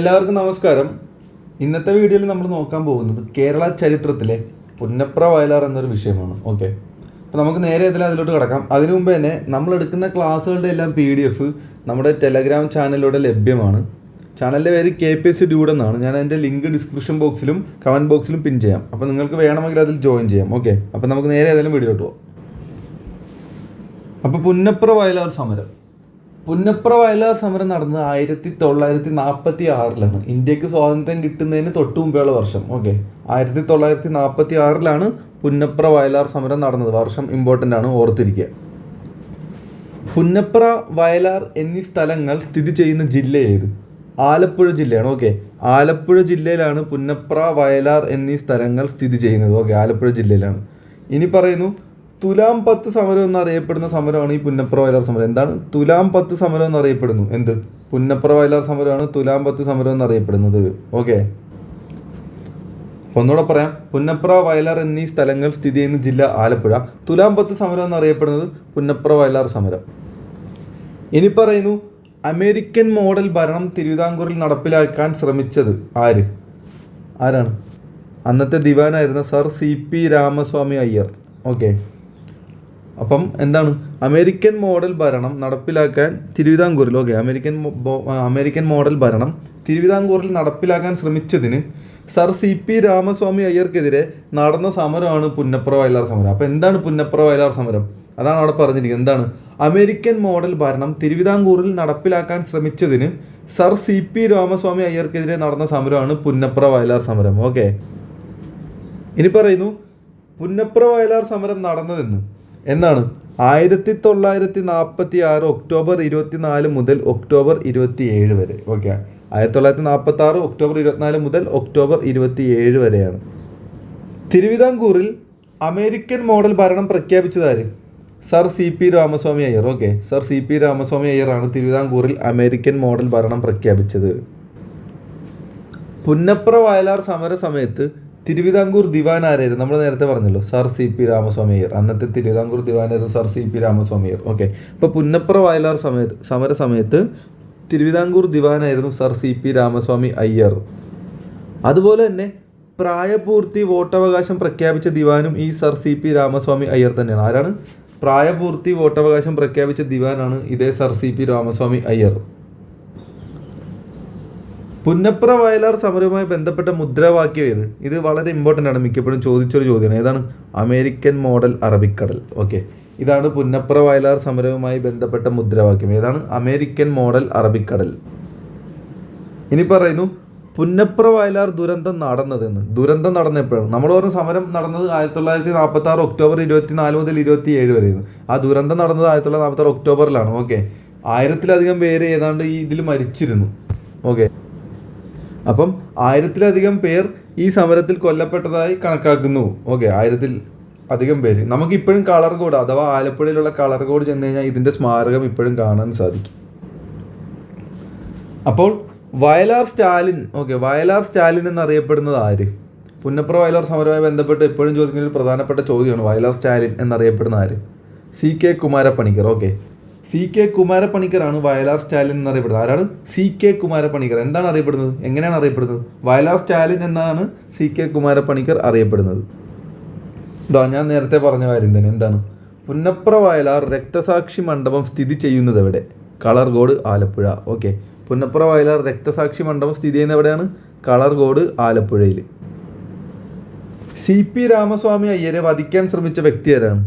എല്ലാവർക്കും നമസ്കാരം. ഇന്നത്തെ വീഡിയോയിൽ നമ്മൾ നോക്കാൻ പോകുന്നത് കേരള ചരിത്രത്തിലെ പുന്നപ്ര വയലാർ എന്നൊരു വിഷയമാണ്. ഓക്കെ അപ്പോൾ നമുക്ക് നേരെ ഇതിൽ അതിലോട്ട് കിടക്കാം. അതിനു മുമ്പ് തന്നെ നമ്മൾ എടുക്കുന്ന ക്ലാസ്സുകളുടെ എല്ലാം പി ഡി എഫ് നമ്മുടെ ടെലഗ്രാം ചാനലിലൂടെ ലഭ്യമാണ്. ചാനലിന്റെ പേര് K P S C dude എന്നാണ്. ഞാൻ അതിന്റെ ലിങ്ക് ഡിസ്ക്രിപ്ഷൻ ബോക്സിലും കമന്റ് ബോക്സിലും പിൻ ചെയ്യാം. അപ്പോൾ നിങ്ങൾക്ക് വേണമെങ്കിൽ അതിൽ ജോയിൻ ചെയ്യാം. ഓക്കെ അപ്പോൾ നമുക്ക് നേരെ ഏതെങ്കിലും വീഡിയോ പോകാം അപ്പോൾ പുന്നപ്ര വയലാർ സമരം. പുന്നപ്ര വയലാർ സമരം നടന്നത് ആയിരത്തി തൊള്ളായിരത്തി നാൽപ്പത്തി ആറിലാണ് ഇന്ത്യയ്ക്ക് സ്വാതന്ത്ര്യം കിട്ടുന്നതിന് തൊട്ട് മുമ്പേയുള്ള വർഷം. ഓക്കെ. ആയിരത്തി തൊള്ളായിരത്തി നാൽപ്പത്തി ആറിലാണ് പുന്നപ്ര വയലാർ സമരം നടന്നത്. വർഷം ഇമ്പോർട്ടന്റ് ആണ് ഓർത്തിരിക്കുക. പുന്നപ്ര വയലാർ എന്നീ സ്ഥലങ്ങൾ സ്ഥിതി ചെയ്യുന്ന ജില്ല ഏത്? ആലപ്പുഴ ജില്ലയാണ്. ഓക്കെ. ആലപ്പുഴ ജില്ലയിലാണ് പുന്നപ്ര വയലാർ എന്നീ സ്ഥലങ്ങൾ സ്ഥിതി ചെയ്യുന്നത്. ഓക്കെ ആലപ്പുഴ ജില്ലയിലാണ്. ഇനി പറയുന്നു തുലാം പത്ത് സമരം എന്നറിയപ്പെടുന്ന സമരമാണ് ഈ പുന്നപ്ര വയലാർ സമരം. എന്താണ്? തുലാം പത്ത് സമരം എന്നറിയപ്പെടുന്നു. എന്ത്? പുന്നപ്ര വയലാർ സമരമാണ് തുലാം പത്ത് സമരം എന്നറിയപ്പെടുന്നത്. ഓക്കെ. ഒന്നുകൂടെ പറയാം. പുന്നപ്ര വയലാർ എന്നീ സ്ഥലങ്ങൾ സ്ഥിതി ചെയ്യുന്ന ജില്ല ആലപ്പുഴ. തുലാം പത്ത് സമരം എന്നറിയപ്പെടുന്നത് പുന്നപ്ര വയലാർ സമരം. ഇനി പറയുന്നു അമേരിക്കൻ മോഡൽ ഭരണം തിരുവിതാംകൂറിൽ നടപ്പിലാക്കാൻ ശ്രമിച്ചത് ആര്? ആരാണ്? അന്നത്തെ ദിവാനായിരുന്ന sir C P Ramaswamy Iyer. Okay. അപ്പം എന്താണ്? അമേരിക്കൻ മോഡൽ ഭരണം നടപ്പിലാക്കാൻ തിരുവിതാംകൂറിൽ ഓക്കെ അമേരിക്കൻ അമേരിക്കൻ മോഡൽ ഭരണം തിരുവിതാംകൂറിൽ നടപ്പിലാക്കാൻ ശ്രമിച്ചതിന് സർ സി പി രാമസ്വാമി അയ്യർക്കെതിരെ നടന്ന സമരമാണ് പുന്നപ്ര വയലാർ സമരം. അപ്പോൾ എന്താണ് പുന്നപ്ര വയലാർ സമരം? അതാണ് അവിടെ പറഞ്ഞിരിക്കുന്നത്. എന്താണ്? അമേരിക്കൻ മോഡൽ ഭരണം തിരുവിതാംകൂറിൽ നടപ്പിലാക്കാൻ ശ്രമിച്ചതിന് സർ സി പി രാമസ്വാമി അയ്യർക്കെതിരെ നടന്ന സമരമാണ് പുന്നപ്ര വയലാർ സമരം. ഓക്കെ. ഇനി പറയുന്നു പുന്നപ്ര വയലാർ സമരം നടന്നതെന്ന്. എന്നാണ്. ആയിരത്തി തൊള്ളായിരത്തി നാൽപ്പത്തി ആറ് ഒക്ടോബർ ഇരുപത്തിനാല് മുതൽ ഒക്ടോബർ ഇരുപത്തി ഏഴ് വരെ. ഓക്കെ. ആയിരത്തി തൊള്ളായിരത്തി നാൽപ്പത്തി ആറ് ഒക്ടോബർ ഇരുപത്തിനാല് മുതൽ ഒക്ടോബർ ഇരുപത്തി ഏഴ് വരെയാണ്. തിരുവിതാംകൂറിൽ അമേരിക്കൻ മോഡൽ ഭരണം പ്രഖ്യാപിച്ചതാര് sir C P Ramaswamy Iyer. Okay. Sir C P Ramaswamy അയ്യറാണ് തിരുവിതാംകൂറിൽ അമേരിക്കൻ മോഡൽ ഭരണം പ്രഖ്യാപിച്ചത്. പുന്നപ്ര വയലാർ സമര സമയത്ത് തിരുവിതാംകൂർ ദിവാൻ ആരായിരുന്നു? നമ്മൾ നേരത്തെ പറഞ്ഞല്ലോ sir C P Ramaswamy Iyer അന്നത്തെ Thiruvithamkoor ദിവാനായിരുന്നു sir C P Ramaswamy Iyer okay. അപ്പോൾ പുന്നപ്ര വയലാർ സമയ സമര സമയത്ത് Thiruvithamkoor ദിവാനായിരുന്നു sir C P Ramaswamy Iyer. അതുപോലെ തന്നെ പ്രായപൂർത്തി വോട്ടവകാശം പ്രഖ്യാപിച്ച ദിവാനും ഈ sir C P Ramaswamy Iyer തന്നെയാണ്. ആരാണ്? പ്രായപൂർത്തി വോട്ടവകാശം പ്രഖ്യാപിച്ച ദിവാനാണ് ഇതേ sir C P Ramaswamy Iyer. Punnapra Vayalar സമരവുമായി ബന്ധപ്പെട്ട മുദ്രാവാക്യം ഏത്? ഇത് വളരെ ഇമ്പോർട്ടന്റ് ആണ്. മിക്കപ്പോഴും ചോദിച്ചൊരു ചോദ്യമാണ്. ഏതാണ്? അമേരിക്കൻ മോഡൽ അറബിക്കടൽ. ഓക്കെ ഇതാണ് പുന്നപ്ര വയലാർ സമരവുമായി ബന്ധപ്പെട്ട മുദ്രാവാക്യം. ഏതാണ്? അമേരിക്കൻ മോഡൽ അറബിക്കടൽ. ഇനി പറയുന്നു പുന്നപ്ര വയലാർ ദുരന്തം നടന്നതെന്ന്. ദുരന്തം നടന്ന എപ്പോഴാണ് നമ്മൾ പറഞ്ഞ സമരം നടന്നത് ആയിരത്തി തൊള്ളായിരത്തി നാൽപ്പത്തി ആറ് ഒക്ടോബർ ഇരുപത്തി നാല് മുതൽ ഇരുപത്തി ഏഴ് വരെയാണ് ആ ദുരന്തം നടന്നത് ആയിരത്തി തൊള്ളായിരത്തി നാൽപ്പത്തി ആറ് ഒക്ടോബറിലാണ്. ഓക്കെ ആയിരത്തിലധികം പേര് ഏതാണ്ട് ഈ ഇതിൽ മരിച്ചിരുന്നു. ഓക്കെ അപ്പം ആയിരത്തിലധികം പേർ ഈ സമരത്തിൽ കൊല്ലപ്പെട്ടതായി കണക്കാക്കുന്നു. ഓക്കെ ആയിരത്തിൽ അധികം പേര്. നമുക്കിപ്പോഴും കളർകോട് അഥവാ ആലപ്പുഴയിലുള്ള കളർകോട് ചെന്ന് കഴിഞ്ഞാൽ ഇതിന്റെ സ്മാരകം ഇപ്പോഴും കാണാൻ സാധിക്കും. അപ്പോൾ Vayalar Stalin okay Vayalar Stalin എന്നറിയപ്പെടുന്നത് ആര്? പുന്നപ്ര വയലാർ സമരവുമായി ബന്ധപ്പെട്ട് എപ്പോഴും ചോദിക്കുന്ന ഒരു പ്രധാനപ്പെട്ട ചോദ്യമാണ് വയലാർ സ്റ്റാലിൻ എന്നറിയപ്പെടുന്ന ആര്? C K Kumarappanikkar okay. C K കുമാരപ്പണിക്കറാണ് Vayalar Stalin എന്നറിയപ്പെടുന്നത്. ആരാണ്? C K Kumarappanikkar. എന്താണ് അറിയപ്പെടുന്നത്? എങ്ങനെയാണ് അറിയപ്പെടുന്നത്? വയലാർ സ്റ്റാലിൻ എന്നാണ് സി കെ കുമാരപ്പണിക്കർ അറിയപ്പെടുന്നത്. ഇതാ ഞാൻ നേരത്തെ പറഞ്ഞ കാര്യം തന്നെ. എന്താണ്? പുന്നപ്ര വയലാർ രക്തസാക്ഷി മണ്ഡപം സ്ഥിതി ചെയ്യുന്നത് എവിടെ? കളർകോട് ആലപ്പുഴ. ഓക്കെ. പുന്നപ്ര വയലാർ രക്തസാക്ഷി മണ്ഡപം സ്ഥിതി ചെയ്യുന്നത് എവിടെയാണ്? കളർകോട് ആലപ്പുഴയിൽ. സി പി രാമസ്വാമി അയ്യരെ വധിക്കാൻ ശ്രമിച്ച വ്യക്തി ആരാണ്?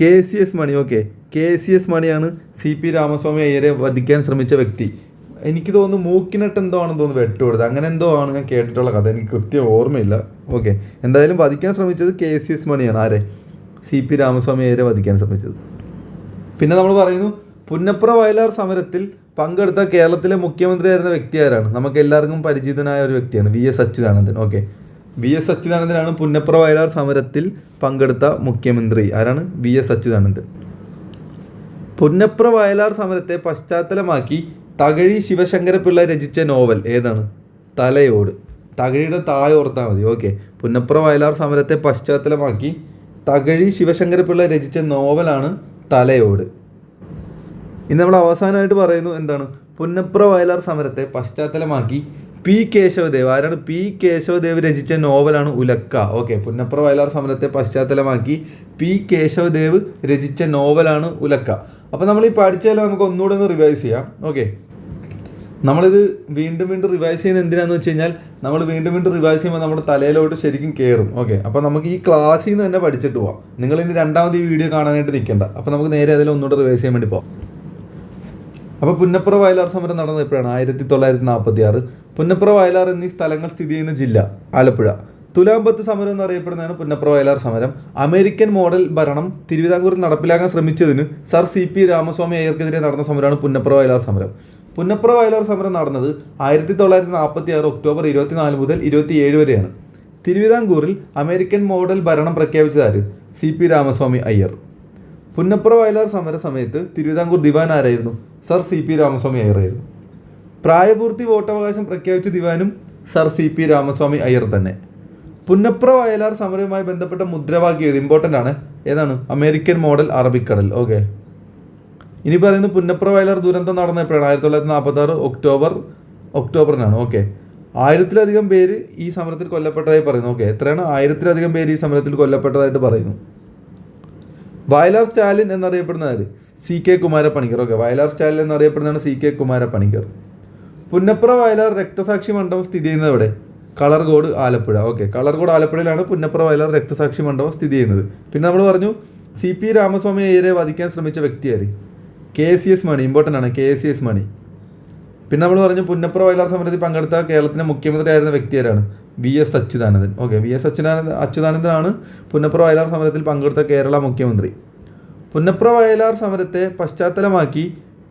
K C S Mani. Okay. K C S മണിയാണ് സി പി രാമസ്വാമി അയ്യരെ വധിക്കാൻ ശ്രമിച്ച വ്യക്തി. എനിക്ക് തോന്നുന്നു മൂക്കിനട്ട് എന്തോ ആണെന്ന് തോന്നുന്നു വെട്ടുകൊടുത്തത് അങ്ങനെ എന്തോ ആണ് ഞാൻ കേട്ടിട്ടുള്ള കഥ. എനിക്ക് കൃത്യം ഓർമ്മയില്ല. ഓക്കെ. എന്തായാലും വധിക്കാൻ ശ്രമിച്ചത് കെ സി എസ് മണിയാണ്. ആരെ? സി പി രാമസ്വാമി അയ്യരെ വധിക്കാൻ ശ്രമിച്ചത്. പിന്നെ നമ്മൾ പറയുന്നു പുന്നപ്ര വയലാർ സമരത്തിൽ പങ്കെടുത്ത കേരളത്തിലെ മുഖ്യമന്ത്രിയായിരുന്ന വ്യക്തി ആരാണ്? നമുക്ക് എല്ലാവർക്കും പരിചിതനായ ഒരു വ്യക്തിയാണ് V S Achuthanandan. Okay. V S അച്യുതാനന്ദനാണ് Punnapra Vayalar സമരത്തിൽ പങ്കെടുത്ത മുഖ്യമന്ത്രി. ആരാണ്? V S Achuthanandan. Punnapra Vayalar സമരത്തെ പശ്ചാത്തലമാക്കി തകഴി ശിവശങ്കരപിള്ള രചിച്ച നോവൽ ഏതാണ്? തലയോട്. തകഴിയുടെ താഴെ ഓർത്താൽ മതി. ഓക്കെ. പുന്നപ്ര വയലാർ സമരത്തെ പശ്ചാത്തലമാക്കി തകഴി ശിവശങ്കരപിള്ള രചിച്ച നോവലാണ് തലയോട്. ഇന്ന് നമ്മൾ അവസാനമായിട്ട് പറയുന്നു എന്താണ്? പുന്നപ്ര വയലാർ സമരത്തെ പശ്ചാത്തലമാക്കി പി കേശവദേവ്. ആരാണ്? പി കേശവദേവ് രചിച്ച നോവലാണ് ഉലക്ക. ഓക്കെ. പുന്നപ്ര വയലാർ സമരത്തെ പശ്ചാത്തലമാക്കി പി കേശവദേവ് രചിച്ച നോവലാണ് ഉലക്ക. അപ്പോൾ നമ്മൾ ഈ പഠിച്ചാൽ നമുക്ക് ഒന്നുകൂടെ ഒന്ന് റിവൈസ് ചെയ്യാം. ഓക്കെ നമ്മളിത് വീണ്ടും വീണ്ടും റിവൈസ് ചെയ്യുന്നത് എന്തിനാന്ന് വെച്ച് കഴിഞ്ഞാൽ നമ്മൾ വീണ്ടും വീണ്ടും റിവൈസ് ചെയ്യുമ്പോൾ നമ്മുടെ തലയിലോട്ട് ശരിക്കും കയറും ഓക്കെ അപ്പോൾ നമുക്ക് ഈ ക്ലാസ്സിൽ നിന്ന് തന്നെ പഠിച്ചിട്ട് പോവാം. നിങ്ങൾ ഇനി രണ്ടാമത് ഈ വീഡിയോ കാണാനായിട്ട് നിൽക്കേണ്ട. അപ്പോൾ നമുക്ക് നേരെ അതിൽ ഒന്നുകൂടെ റിവൈസ് ചെയ്യാൻ വേണ്ടി പോവാം. അപ്പോൾ പുന്നപ്ര വയലാർ സമരം നടന്നത് എപ്പോഴാണ്? ആയിരത്തി തൊള്ളായിരത്തി നാൽപ്പത്തി ആറ് പുന്നപ്ര വയലാർ എന്നീ സ്ഥലങ്ങൾ സ്ഥിതി ചെയ്യുന്ന ജില്ല ആലപ്പുഴ. തുലാമ്പത്ത് സമരം എന്ന് അറിയപ്പെടുന്നതാണ് പുന്നപ്ര വയലാർ സമരം. അമേരിക്കൻ മോഡൽ ഭരണം തിരുവിതാംകൂറിൽ നടപ്പിലാക്കാൻ ശ്രമിച്ചതിന് സർ സി പി രാമസ്വാമി അയ്യർക്കെതിരെ നടന്ന സമരമാണ് പുന്നപ്ര വയലാർ സമരം. പുന്നപ്ര വയലാർ സമരം നടന്നത് ആയിരത്തി തൊള്ളായിരത്തി നാൽപ്പത്തി ആറ് ഒക്ടോബർ ഇരുപത്തിനാല് മുതൽ ഇരുപത്തിയേഴ് വരെയാണ്. തിരുവിതാംകൂറിൽ അമേരിക്കൻ മോഡൽ ഭരണം പ്രഖ്യാപിച്ചതാര്? C P Ramaswamy Iyer. Punnapra Vayalar സമര സമയത്ത് തിരുവിതാംകൂർ ദിവാൻ ആരായിരുന്നു? സർ സി പി രാമസ്വാമി അയ്യറായിരുന്നു. പ്രായപൂർത്തി വോട്ടവകാശം പ്രഖ്യാപിച്ച ദിവാനും sir C P Ramaswamy Iyer തന്നെ. പുന്നപ്ര വയലാർ സമരവുമായി ബന്ധപ്പെട്ട മുദ്രാവാക്യം ഇത് ഇമ്പോർട്ടന്റ് ആണ്. ഏതാണ്? അമേരിക്കൻ മോഡൽ അറബിക്കടൽ. ഓക്കെ ഇനി പറയുന്നത് പുന്നപ്ര വയലാർ ദുരന്തം നടന്ന എപ്പോഴാണ് ആയിരത്തി തൊള്ളായിരത്തി നാൽപ്പത്തി ആറ് ഒക്ടോബർ ഒക്ടോബറിനാണ്. ഓക്കെ ആയിരത്തിലധികം പേര് ഈ സമരത്തിൽ കൊല്ലപ്പെട്ടതായി പറയുന്നു. ഓക്കെ എത്രയാണ്? ആയിരത്തിലധികം പേര് ഈ സമരത്തിൽ കൊല്ലപ്പെട്ടതായിട്ട് പറയുന്നു. വയലാർ സ്റ്റാലിൻ എന്നറിയപ്പെടുന്ന ആര്? C K Kumarapanicker. Okay Vayalar Stalin എന്നറിയപ്പെടുന്നതാണ് C K Kumarapanicker. Punnapra Vayalar രക്തസാക്ഷി മണ്ഡപം സ്ഥിതി ചെയ്യുന്നത് എവിടെ? കളർകോട് ആലപ്പുഴ. ഓക്കെ കളർകോട് ആലപ്പുഴയിലാണ് പുന്നപ്ര വയലാർ രക്തസാക്ഷി മണ്ഡപം സ്ഥിതി ചെയ്യുന്നത്. പിന്നെ നമ്മൾ പറഞ്ഞു സി പി രാമസ്വാമി അയ്യരെ വധിക്കാൻ ശ്രമിച്ച വ്യക്തിയായി K C S Mani important ആണ് കെ സി എസ് മണി. പിന്നെ നമ്മൾ പറഞ്ഞു പുന്നപ്ര വയലാർ സമരത്തിൽ പങ്കെടുത്ത കേരളത്തിന്റെ മുഖ്യമന്ത്രി ആയിരുന്ന വ്യക്തി ആരാണ്? V S Achuthanandan. Okay V S Achuthananda അച്യുതാനന്ദനാണ് Punnapra Vayalar സമരത്തിൽ പങ്കെടുത്ത കേരള മുഖ്യമന്ത്രി. പുന്നപ്ര വയലാർ സമരത്തെ പശ്ചാത്തലമാക്കി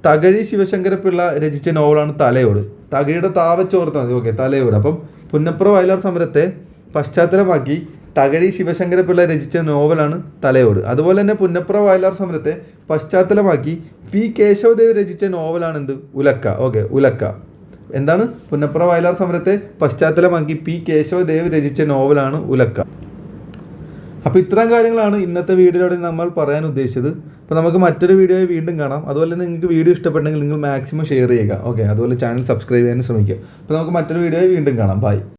തകഴി ശിവശങ്കരപിള്ള രചിച്ച നോവലാണ് തലയോട്. തകഴിയുടെ താവച്ചോർത്താൽ മതി. ഓക്കെ തലയോട്. അപ്പം പുന്നപ്ര വയലാർ സമരത്തെ പശ്ചാത്തലമാക്കി തകഴി ശിവശങ്കരപിള്ള രചിച്ച നോവലാണ് തലയോട്. അതുപോലെ തന്നെ പുന്നപ്ര വയലാർ സമരത്തെ പശ്ചാത്തലമാക്കി പി കേശവദേവ് രചിച്ച നോവലാണ് എന്ത് ഉലക്ക. ഓക്കെ ഉലക്ക. എന്താണ്? പുന്നപ്ര വയലാർ സമരത്തെ പശ്ചാത്തലമാക്കി പി കേശവദേവ് രചിച്ച നോവലാണ് ഉലക്ക. അപ്പോൾ ഇത്രയും കാര്യങ്ങളാണ് ഇന്നത്തെ വീഡിയോയിലൂടെ നമ്മൾ പറയാൻ ഉദ്ദേശിച്ചത്. അപ്പോൾ നമുക്ക് മറ്റൊരു വീഡിയോയിൽ വീണ്ടും കാണാം. അതുപോലെ നിങ്ങൾക്ക് വീഡിയോ ഇഷ്ടപ്പെട്ടെങ്കിൽ നിങ്ങൾ മാക്സിമം ഷെയർ ചെയ്യുക. ഓക്കെ അതുപോലെ ചാനൽ സബ്സ്ക്രൈബ് ചെയ്യാൻ ശ്രമിക്കുക. അപ്പോൾ നമുക്ക് മറ്റൊരു വീഡിയോയിൽ വീണ്ടും കാണാം. ബൈ